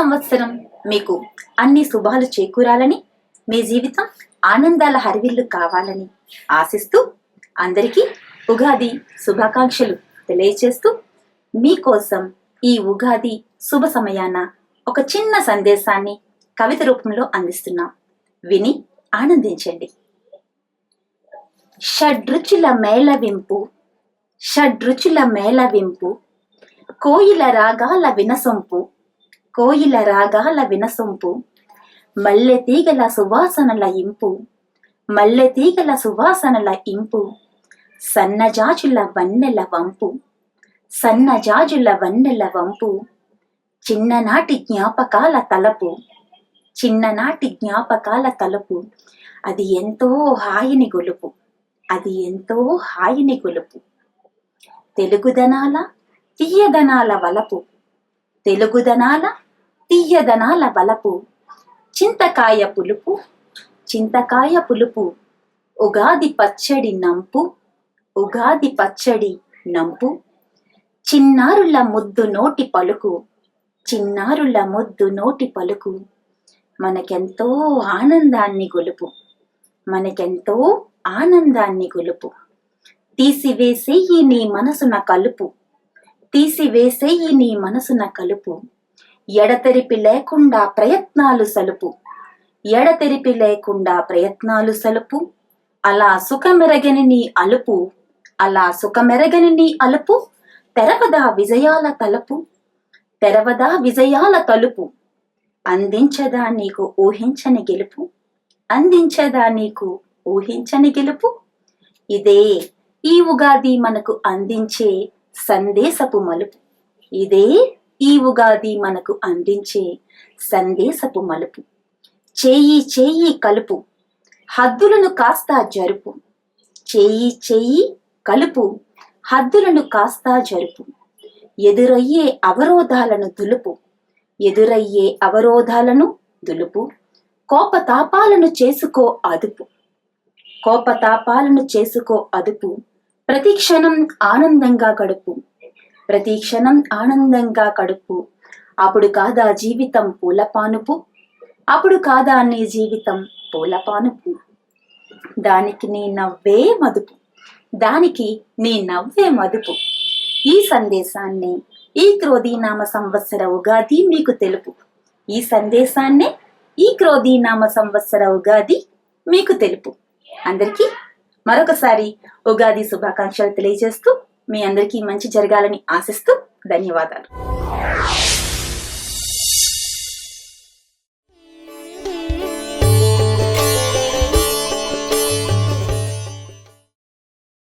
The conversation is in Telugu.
సంవత్సరం మీకు అన్ని శుభాలు చేకూరాలని మీ జీవితం ఆనందాల హరివిల్లు కావాలని ఆశిస్తూ అందరికీ ఉగాది శుభాకాంక్షలు తెలియచేస్తూ మీకోసం ఈ ఉగాది శుభ సమయాన ఒక చిన్న సందేశాన్ని కవిత రూపంలో అందిస్తున్నాం. విని ఆనందించండి. షడ్రుచుల మేళవింపు షడ్రుచుల మేళవింపు కోయిల రాగాల వినసొంపు కోయిల రాగాల వినసొంపు మల్లె తీగల సువాసనల ఇంపు మల్లె తీగల సువాసనల ఇంపు సన్నజాజుల వన్నెల వంపు సన్నజాజుల వన్నెల వంపు చిన్ననాటి జ్ఞాపకాల తలపు చిన్ననాటి జ్ఞాపకాల తలుపు అది ఎంతో హాయిని గొలుపు అది ఎంతో హాయిని గొలుపు. తెలుగుదనాల తీయదనాల వలపు. తెలుగుదనాల తీయదనాల బలపు చింతకాయ పులుపు చింతకాయ పులుపు ఉగాది పచ్చడి నంపు ఉగాది పచ్చడి నంపు చిన్నారుల ముద్దు నోటి పలుకు చిన్నారుల ముద్దు నోటి పలుకు. మనకెంతో ఆనందాన్ని గొలుపు మనకెంతో ఆనందాన్ని గొలుపు. తీసివేసేయి నీ మనసున కలుపు. తీసివేసేయి నీ మనసున కలుపు. ఎడతెరిపి లేకుండా ప్రయత్నాలు సలుపు. ఎడతెరిపి లేకుండా ప్రయత్నాలు సలుపు. అలా సుఖమెరగని నీ అలుపు. అలా సుఖమెరగని నీ అలుపు. తెరవదా విజయాల తలుపు. తెరవదా విజయాల తలుపు. అందించదా నీకు ఊహించని గెలుపు? అందించదా నీకు ఊహించని గెలుపు? ఇదే ఈ ఉగాది మనకు అందించే సందేశపు మలుపు. ఇదే ఈ ఉగాది మనకు అందించే సందేశపు మలుపు. చేయి చేయి కలుపు. హద్దులను కాస్త జరుపు. చేయి చేయి కలుపు. హద్దులను కాస్త జరుపు. ఎదురయ్యే అవరోధాలను దులుపు. ఎదురయ్యే అవరోధాలను దులుపు. కోపతాపాలను చేసుకో అదుపు. కోపతాపాలను చేసుకో అదుపు. ప్రతి క్షణం ఆనందంగా గడుపు. ప్రతి క్షణం ఆనందంగా కడుపు. అప్పుడు కాదా జీవితం పూలపానుపు? అప్పుడు కాదా నీ జీవితం పూలపానుపు? దానికి నీ నవ్వే మదుపు. దానికి నీ నవ్వే మదుపు. ఈ సందేశాన్ని ఈ క్రోధీనామ సంవత్సర ఉగాది మీకు తెలుపు. ఈ సందేశాన్నే ఈ క్రోధీనామ సంవత్సర ఉగాది మీకు తెలుపు. అందరికీ మరొకసారి ఉగాది శుభాకాంక్షలు తెలియజేస్తూ మీ అందరికీ మంచి జరగాలని ఆశిస్తూ ధన్యవాదాలు.